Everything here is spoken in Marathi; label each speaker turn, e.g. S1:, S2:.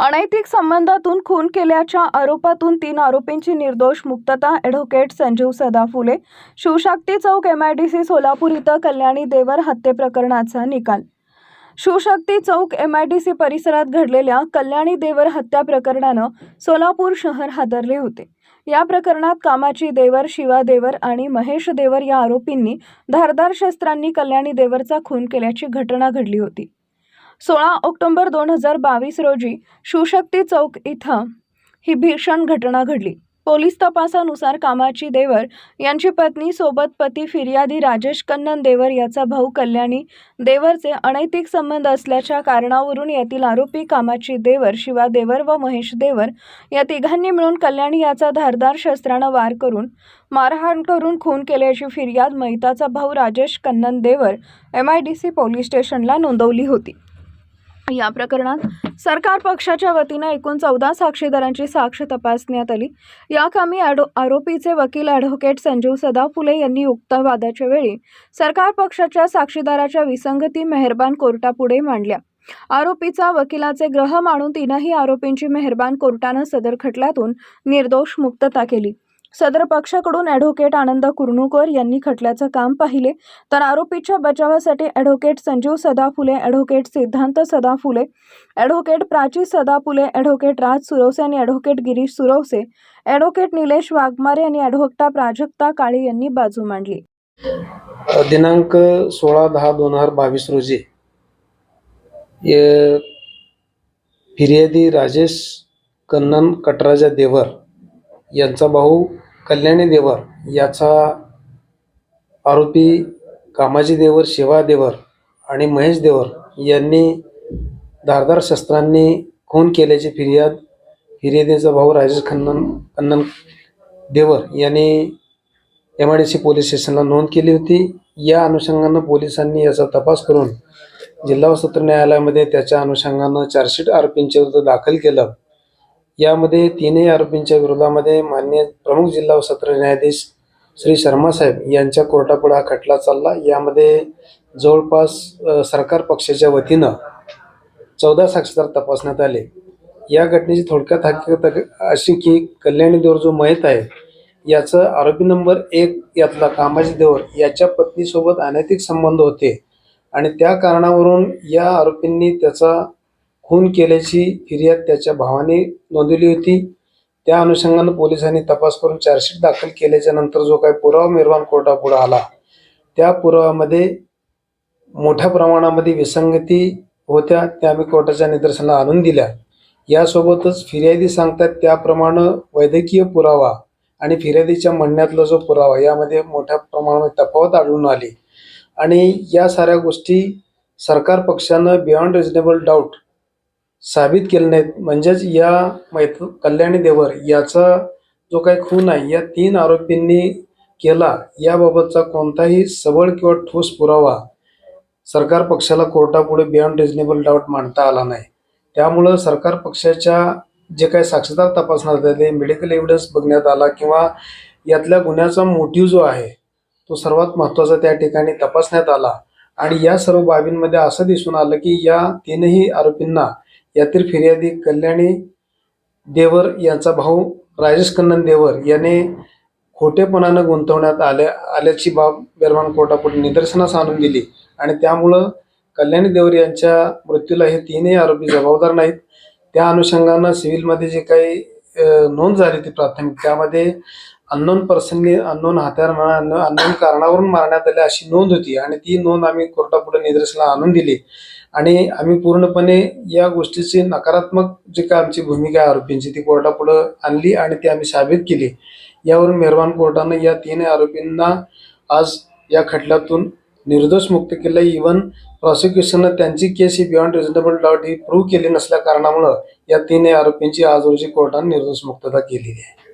S1: अनैतिक संबंधातून खून केल्याच्या आरोपातून तीन आरोपींची निर्दोष मुक्तता advocate Sanjeev Sadaphule Shivshakti Chowk M I D C Solapur इथं कल्याणी देवर हत्ये प्रकरणाचा निकाल. Shivshakti Chowk M I D C परिसरात घडलेल्या कल्याणी देवर हत्या प्रकरणानं सोलापूर शहर हादरले होते. या प्रकरणात कामाची देवर शिवा देवर आणि महेश देवर या आरोपींनी धारदार शस्त्रांनी कल्याणी देवरचा खून केल्याची घटना घडली होती. सोळा ऑक्टोबर दोन हजार बावीस रोजी शिवशक्ती चौक इथं ही भीषण घटना घडली. पोलीस तपासानुसार कामाची देवर यांची पत्नी सोबत पती फिर्यादी राजेश कन्नन देवर याचा भाऊ कल्याणी देवरचे अनैतिक संबंध असल्याच्या कारणावरून यातील आरोपी कामाची देवर शिवा देवर व महेश देवर या तिघांनी मिळून कल्याणी याचा धारदार शस्त्रानं वार करून मारहाण करून खून केल्याची फिर्याद मैताचा भाऊ Rajesh Kannan Devar M I D C police स्टेशनला नोंदवली होती. या प्रकरणात सरकार पक्षाच्या वतीनं एकूण चौदा साक्षीदारांची साक्ष तपासण्यात आली. या कामी ॲडो आरोपीचे वकील ॲडव्होकेट संजीव सदाफुले यांनी युक्तवादाच्या वेळी सरकार पक्षाच्या साक्षीदाराच्या विसंगती मेहरबान कोर्टापुढे मांडल्या. आरोपीचा वकिलाचे ग्रह मानून तीनही आरोपींची मेहरबान कोर्टानं सदर खटल्यातून निर्दोष मुक्तता केली. सदर पक्षाकडून ॲडव्होकेट आनंद कुर्णुकर यांनी खटल्याचं काम पाहिले. तर आरोपीच्या बचावासाठी advocate Sanjeev Sadaphule advocate Siddhant Sadaphule advocate Prachi Sadaphule advocate Raj Suravase आणि ॲडव्होकेट गिरीश सुरवसे ॲडव्होकेट निलेश वाघमारे आणि ॲडव्होक्टा प्राजक्ता काळे यांनी बाजू मांडली.
S2: दिनांक सोळा दहा दोन हजार बावीस रोजी फिर्यादी राजेश कन्नन कटराजा देवर यांचा भाऊ कल्याणी देवर याचा आरोपी कामाजी देवर शिवा देवर आणि महेश देवर यांनी धारदार शस्त्रांनी खून केल्याची फिर्याद फिर्यादीचा भाऊ राजेश खन्नन कन्नन देवर यांनी M I D C police स्टेशनला नोंद केली होती. या अनुषंगानं पोलिसांनी याचा तपास करून जिल्हा सत्र न्यायालयामध्ये त्याच्या अनुषंगानं चार्जशीट आरोपींच्या विरुद्ध दाखल केलं. यामध्ये तीनही आरोपींच्या विरोधामध्ये मान्य प्रमुख जिल्हा व सत्र न्यायाधीश श्री शर्मा साहेब यांच्या कोर्टापुढे हा खटला चालला. यामध्ये जवळपास सरकार पक्षाच्या वतीनं चौदा साक्षीदार तपासण्यात आले. या घटनेची थोडक्यात हकीकत अशी की कल्याणी देवर जो मयत आहे याचं आरोपी नंबर एक यातला कामाजी देवर याच्या पत्नीसोबत अनैतिक संबंध होते आणि त्या कारणावरून या आरोपींनी त्याचा खून केल्याची फिर्याद त्याच्या भावाने नोंदवली होती. त्या अनुषंगानं पोलिसांनी तपास करून चार्जशीट दाखल केल्याच्यानंतर जो काही पुरावा निर्माण कोर्टापुढे आला त्या पुराव्यामध्ये मोठ्या प्रमाणामध्ये विसंगती होत्या त्या आम्ही कोर्टाच्या निदर्शनाला आणून दिल्या. यासोबतच फिर्यादी सांगतात त्याप्रमाणे वैद्यकीय पुरावा आणि फिर्यादीच्या म्हणण्यातला जो पुरावा यामध्ये मोठ्या प्रमाणामध्ये तफावत आढळून आली. आणि या साऱ्या गोष्टी सरकार पक्षानं बियॉन्ड रिजनेबल डाऊट साबित केले नाहीत. म्हणजेच या मैत कल्याणी देवर याचा जो काही खून आहे या तीन आरोपींनी केला याबाबतचा कोणताही सबळ किंवा ठोस पुरावा सरकार पक्षाला कोर्टापुढे बियॉन्ड रिजनेबल डाऊट मांडता आला नाही. त्यामुळं सरकार पक्षाच्या जे काही साक्षीदार तपासण्यात आले मेडिकल एव्हिडन्स बघण्यात आला किंवा यातल्या गुन्ह्याचा मोटिव्ह जो आहे तो सर्वात महत्त्वाचा त्या ठिकाणी तपासण्यात आला. आणि या सर्व बाबींमध्ये असं दिसून आलं की या तीनही आरोपींना यातील फिर्यादी कल्याणी देवर यांचा भाऊ राजेश कन्नन देवर याने खोटेपणानं गुंतवण्यात आल्या आल्याची बाब बेरमान कोर्टापुढे निदर्शनास आणून दिली. आणि त्यामुळं कल्याणी देवर यांच्या मृत्यूला हे तीनही आरोपी जबाबदार नाहीत. त्या अनुषंगानं सिव्हिलमध्ये जे काही नोंद झाली ती प्राथमिक. त्यामध्ये अननोन पर्सननी अननोन हत्यार अननोन कारणावरून मारण्यात आले अशी नोंद होती आणि ती नोंद आम्ही कोर्टापुढे निदर्शनाला आणून दिली. आणि आम्ही पूर्णपणे या गोष्टीची नकारात्मक जी काय आमची भूमिका आहे आरोपींची ती कोर्टापुढे आणली आणि ती आम्ही साबित केली. यावरून मेहरबान कोर्टानं या तीन आरोपींना आज या खटल्यातून निर्दोष मुक्त केलं. इवन प्रॉसिक्युशननं त्यांची केस ही बियॉन्ड रिझनेबल डाऊट ही प्रूव्ह केली नसल्या कारणामुळं या तीन आरोपींची आज रोजी कोर्टानं निर्दोष मुक्तता केलेली आहे.